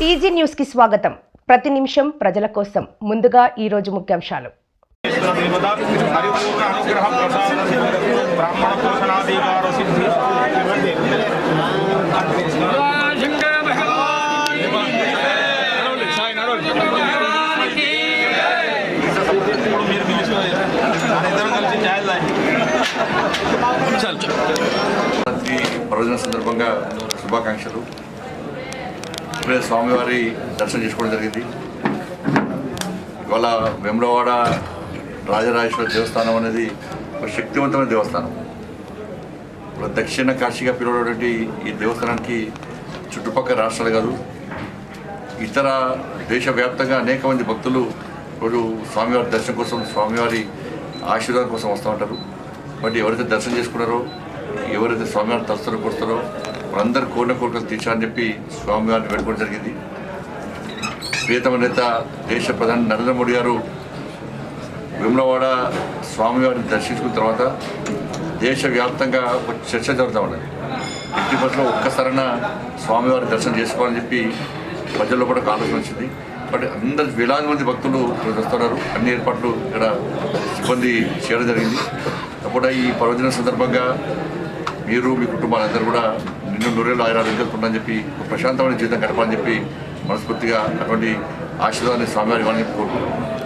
TG న్యూస్కి స్వాగతం. ప్రతి నిమిషం ప్రజల కోసం. ముందుగా ఈ రోజు ముఖ్యాంశాలు. ప్రయోజన సందర్భంగా శుభాకాంక్షలు. ఇప్పుడే స్వామివారి దర్శనం చేసుకోవడం జరిగింది. ఇవాళ వెమ్రవాడ రాజరాజేశ్వర దేవస్థానం అనేది ఒక శక్తివంతమైన దేవస్థానం. ఇప్పుడు దక్షిణ కాశీగా పిలువబడేటువంటి ఈ దేవస్థానానికి చుట్టుపక్కల రాష్ట్రాలు కాదు ఇతర దేశవ్యాప్తంగా అనేక మంది భక్తులు ఇప్పుడు స్వామివారి దర్శనం కోసం స్వామివారి ఆశీర్వాదం కోసం వస్తూ ఉంటారు. బట్ ఎవరైతే దర్శనం చేసుకున్నారో ఎవరైతే స్వామివారి తలుస్తారో కొడతారో వాళ్ళందరూ కోరిన కోరికలు తీర్చాలని చెప్పి స్వామివారిని వేడుకోవడం జరిగింది. ప్రియతమ నేత దేశ ప్రధాని నరేంద్ర మోడీ గారు విమలవాడ స్వామివారిని దర్శించుకున్న తర్వాత దేశవ్యాప్తంగా ఒక చర్చ జరుగుతూ ఉన్నది. ఎట్టి బస్సులో ఒక్కసారైనా స్వామివారి దర్శనం చేసుకోవాలని చెప్పి ప్రజల్లో కూడా ఒక ఆలోచన వచ్చింది. బట్ అందరు వేలాది మంది భక్తులు వస్తున్నారు. అన్ని ఏర్పాట్లు ఇక్కడ సిబ్బంది చేయడం జరిగింది. అప్పుడు ఈ పర్వదిన సందర్భంగా మీరు మీ కుటుంబాలందరూ కూడా నిన్ను నూరేళ్ళు ఆయురాలు అని చెప్పి ఒక ప్రశాంతమైన జీవితం గడపాలని చెప్పి మనస్ఫూర్తిగా అటువంటి ఆశీర్వాదాన్ని స్వామివారి ఇవ్వాలని చెప్పి కోరుకుంటున్నాను.